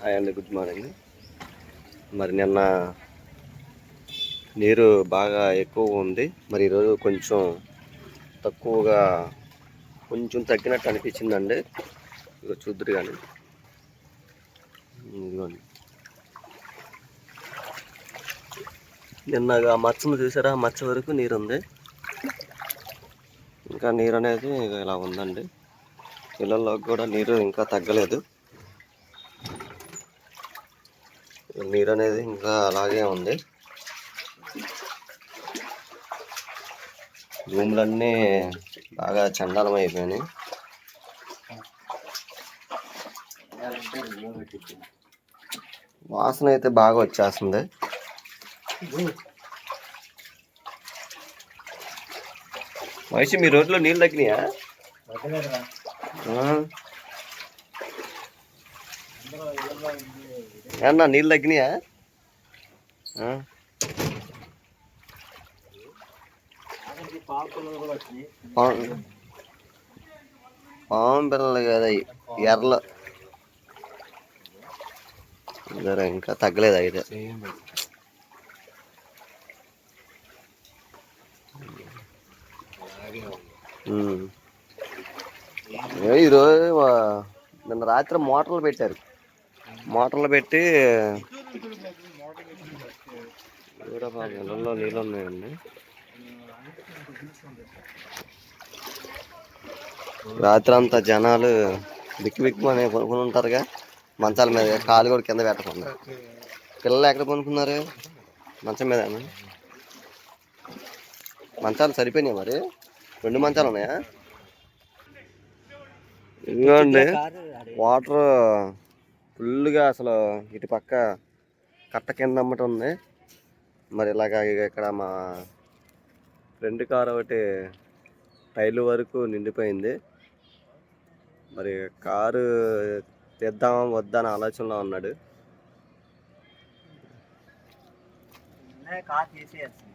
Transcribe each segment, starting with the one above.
Hi అండి good morning. మరి నిన్న నీరు బాగా ఎక్కువ ఉంది. మరి ఈరోజు కొంచెం తక్కువగా కొంచెం తగ్గినట్టు అనిపించిందండి. ఇక చూద్దరు కానీ ఇదిగోండి. నిన్నగా మచ్చను చూసారా? మచ్చ వరకు నీరు ఉంది ఇంకా నీరు అనేది ఇలా ఉందండి. పిల్లల్లోకి కూడా నీరు ఇంకా తగ్గలేదు. నీరు అనేది ఇంకా అలాగే ఉంది. రూమ్లన్నీ బాగా చండాలం అయిపోయినాయి వాసన అయితే బాగా వచ్చేస్తుంది. వయసు మీ రోడ్లో నీళ్ళు తగ్గినాయా. అన్న నీళ్ళు తగ్గినాయా? పాము పాము పిల్లలు కదా ఎర్రలు. జర ఇంకా తగ్గలేదు అయితే. ఈరోజు నిన్న రాత్రి మోటార్లు పెట్టారు. మోటార్లు పెట్టి చూడ బాబు, ఇళ్ళల్లో నీళ్ళు ఉన్నాయండి రాత్రి అంతా జనాలు బిక్కి బిక్కుమని పనుకుని ఉంటారుగా. మంచాల మీద కాలు కూడా కింద పెట్టకుండా. పిల్లలు ఎక్కడ పనుకున్నారు? మంచం మీద మంచాలు సరిపోయినాయి మరి? రెండు మంచాలు ఉన్నాయా? ఇదిగోండి వాటర్ ఫుల్గా అసలు ఇటు పక్క కట్ట కింద అమ్మట ఉంది. మరి ఇలాగ ఇక ఇక్కడ మా ఫ్రెండ్ కార్ ఒకటి టైర్లు వరకు నిండిపోయింది. మరి కారు తెద్దామా వద్దా అని ఆలోచనలో ఉన్నాడు. కార్ తీసేయాల్సింది.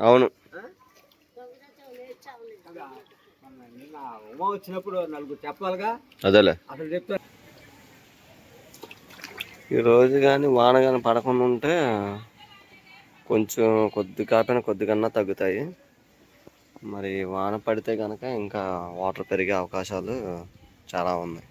అవును. నిన్న ఉమా వచ్చినప్పుడు నలుగురు చెప్పాలిగా? అదేలే. అసలు చెప్తే ఈ రోజు కానీ వాన కానీ పడకుండా ఉంటే కొంచెం కొద్ది కాకపోయినా కొద్దిగన్నా తగ్గుతాయి. మరి వాన పడితే కనుక ఇంకా వాటర్ పెరిగే అవకాశాలు చాలా ఉన్నాయి.